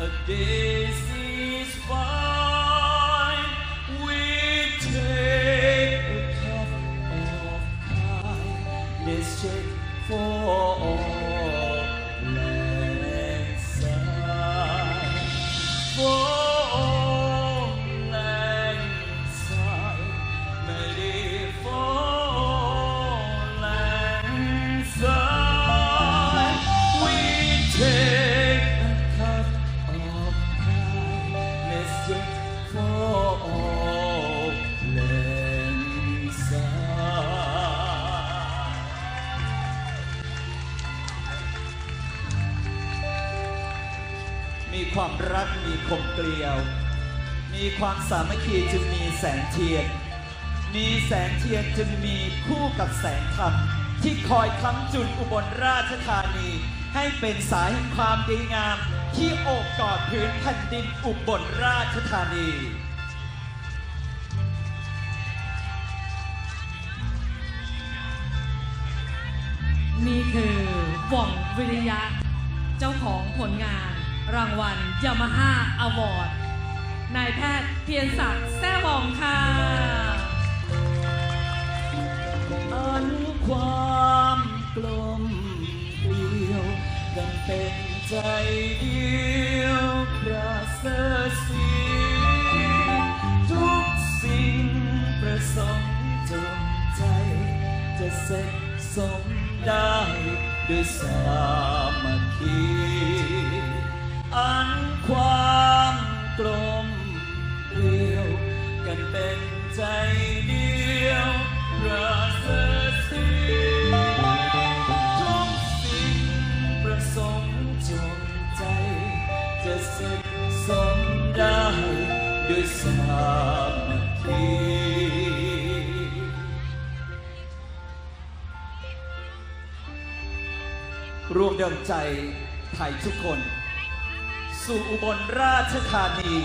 a day. ความรักมีคมเกลียว มีความสามัคคีจึงมีแสงเทียน มีแสงเทียนจึงมีคู่กับแสงธรรม ที่คอยค้ำจุนอุบลราชธานี ให้เป็นสายแห่งความดีงาม ที่โอบกอดพื้นแผ่นดินอุบลราชธานีนี่คือหว่องวิริยะ เจ้าของผลงาน รางวัลยามาฮ่าอวอร์ดนายแพทย์เทียนศักดิ์แซ่หว่องค่ะอันความกลมเกลียวกันเป็นใจเดียวประเสริฐสีทุกสิ่งประสงค์จงใจ จะเสร็จสมได้ด้วยสามัคคี อันความกลมเกลียว กันเป็นใจเดียวประเสริฐสีทุกสิ่งประสงค์จงใจ จะเสร็จสมได้ด้วยสามัคคีรวมเดวงใจไทยทุกคน สู่อุบลราชธานี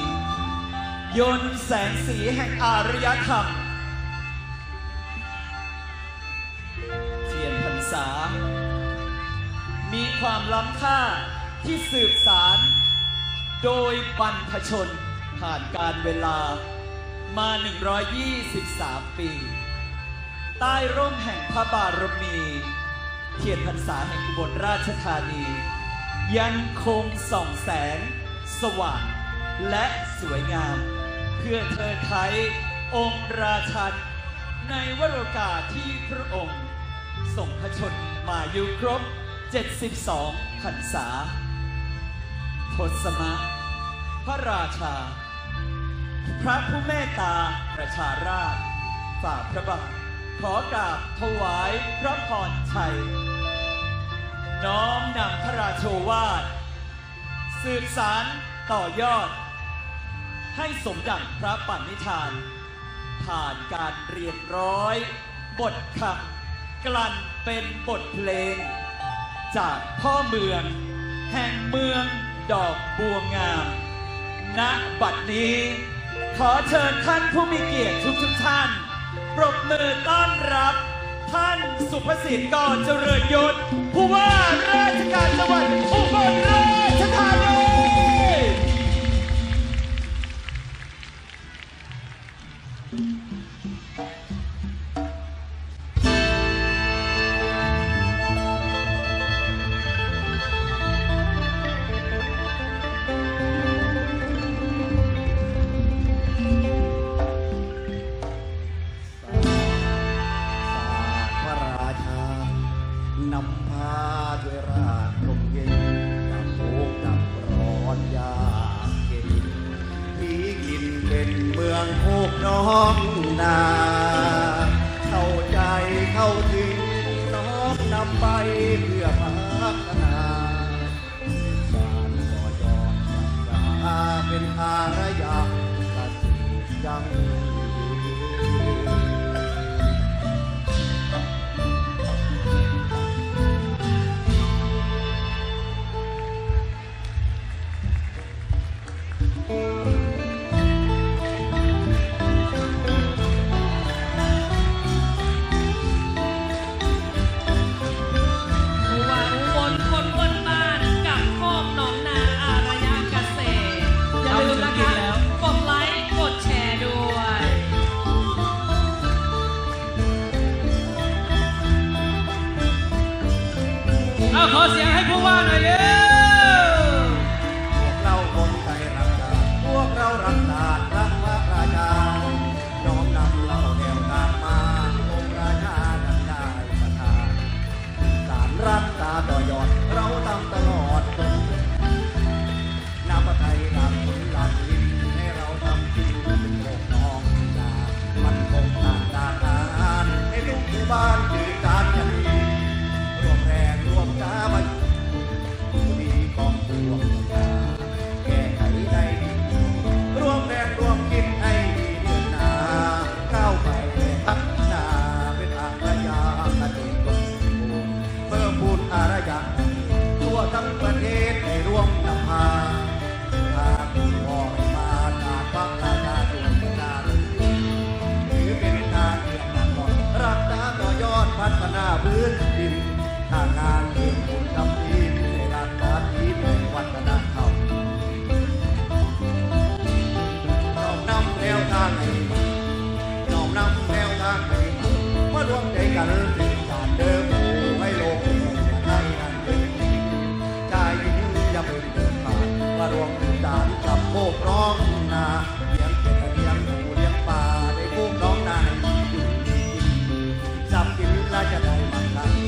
ยนแสงสีแห่งอารยธรรม เทียนพรรษา มีความล้ำค่าที่สืบสาร โดยบรรพชนผ่านการเวลามา 123 ปี ใต้ร่มแห่งพระบารมี เทียนพรรษาแห่งอุบลราชธานี ยังคงส่องแสง สว่าง และสวยงาม เพื่อเธอไทยองค์ราชัน ในวโรกาสที่พระองค์ส่งพระชนมายุครบ 72พรรษาทศมะ พระราชา พระผู้เมตตาประชาราช ฝ่าพระบาทขอกราบถวายพระพรชัย น้อมนำพระราโชวาท สืบสารต่อยอด ให้สมดังพระปณิธาน ผ่านการเรียนร้อย บทคำกลั่นเป็นบทเพลง จากพ่อเมือง แห่งเมืองดอกบัวงาม ณ บัดนี้ ขอเชิญท่านผู้มีเกียรติทุกทุกท่าน ปรบมือต้อนรับ ท่านสุภสิทธิ์ก่อเจริญยศผู้ว่าราชการจังหวัดอุบลราช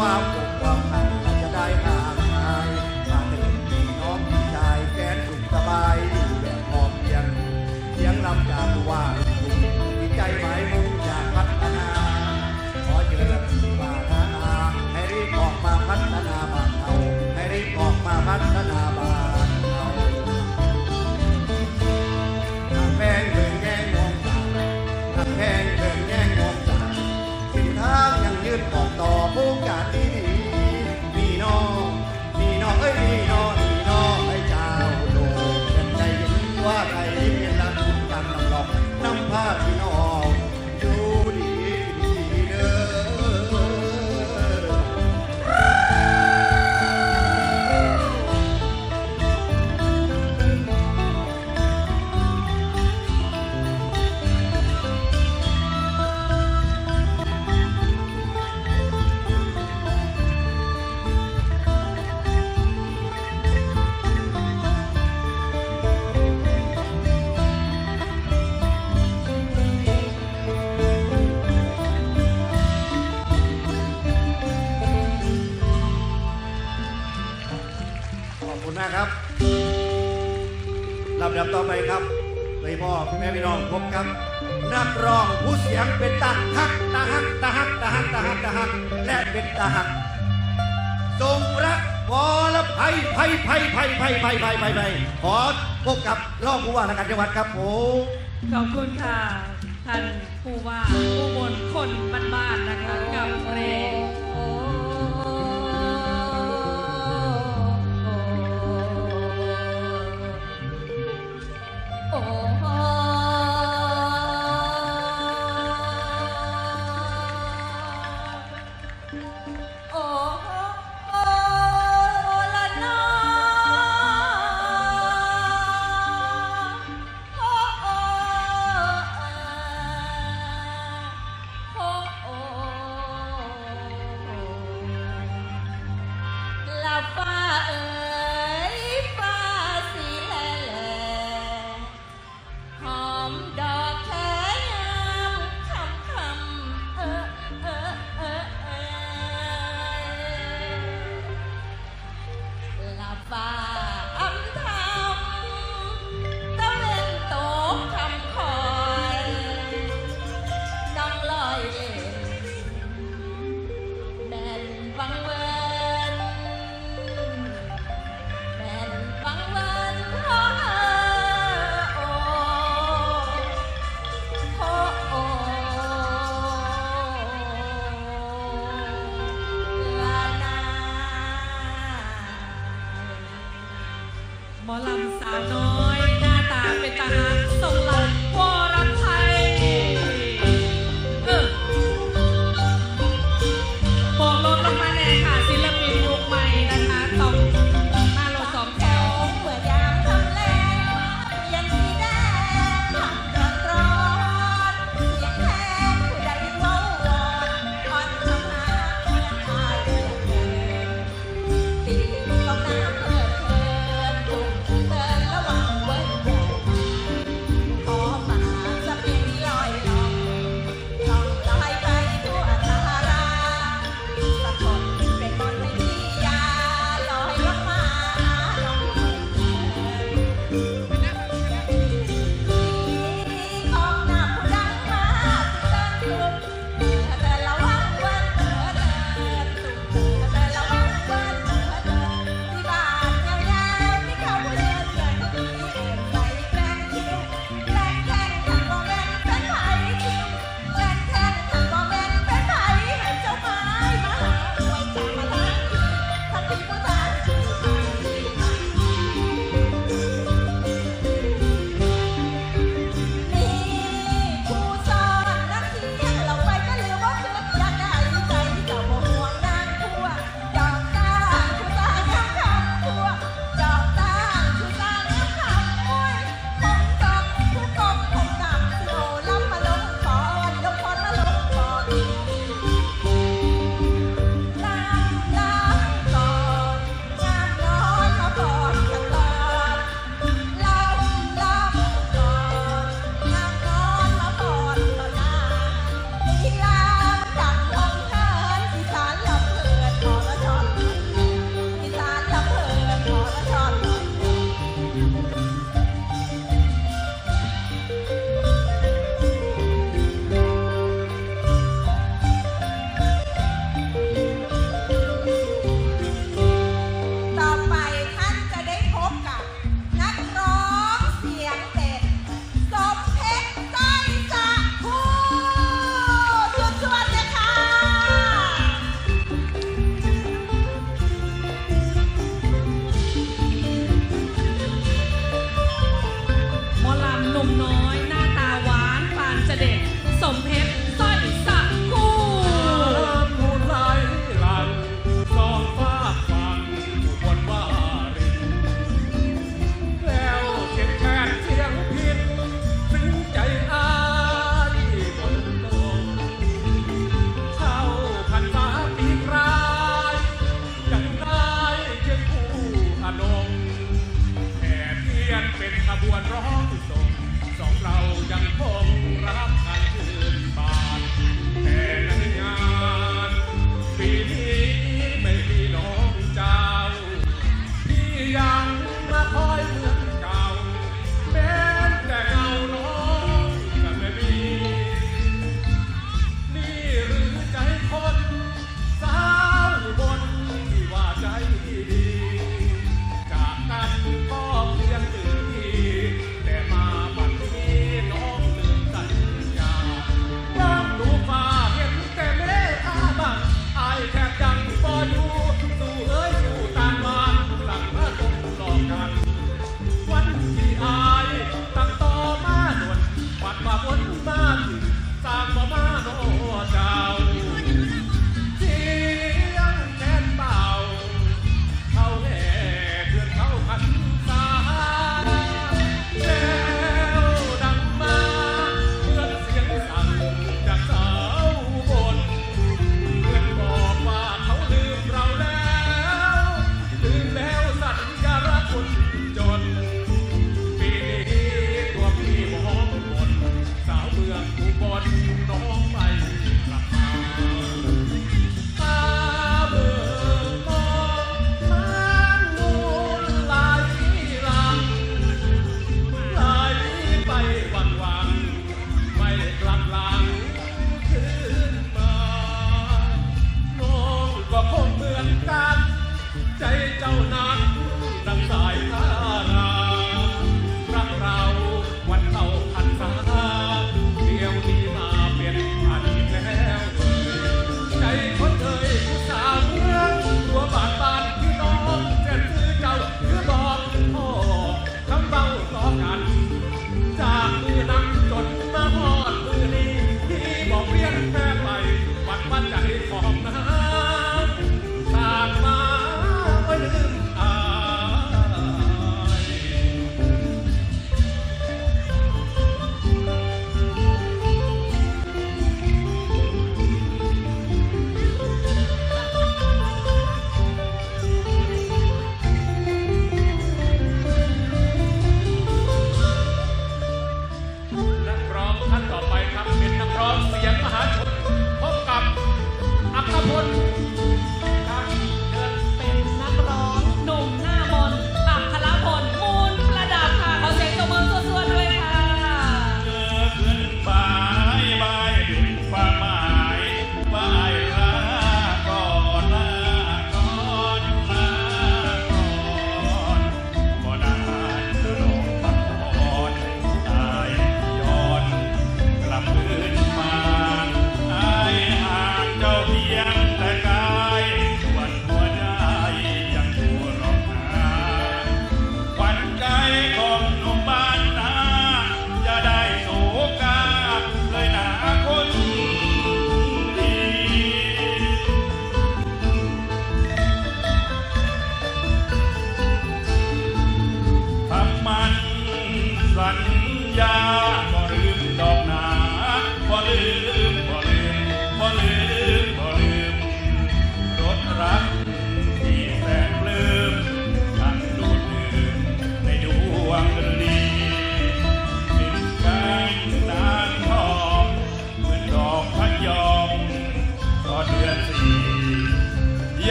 papo. คุณมากครับลำดับต่อไปครับไปมอแม่พี่น้องพบครับ นักร้องผู้เสียงเป็นตาฮักตาฮักตาฮักตาฮักตาฮักตาฮักและเป็นตาฮักทรงรักวรภัยภัยภัยภัยภัยภัยภัยภัยภัยขอพบกับรองผู้ว่าราชการจังหวัดครับผมขอบคุณค่ะ ท่านผู้ว่าผู้บนคนบ้านๆนะคะกับเพลง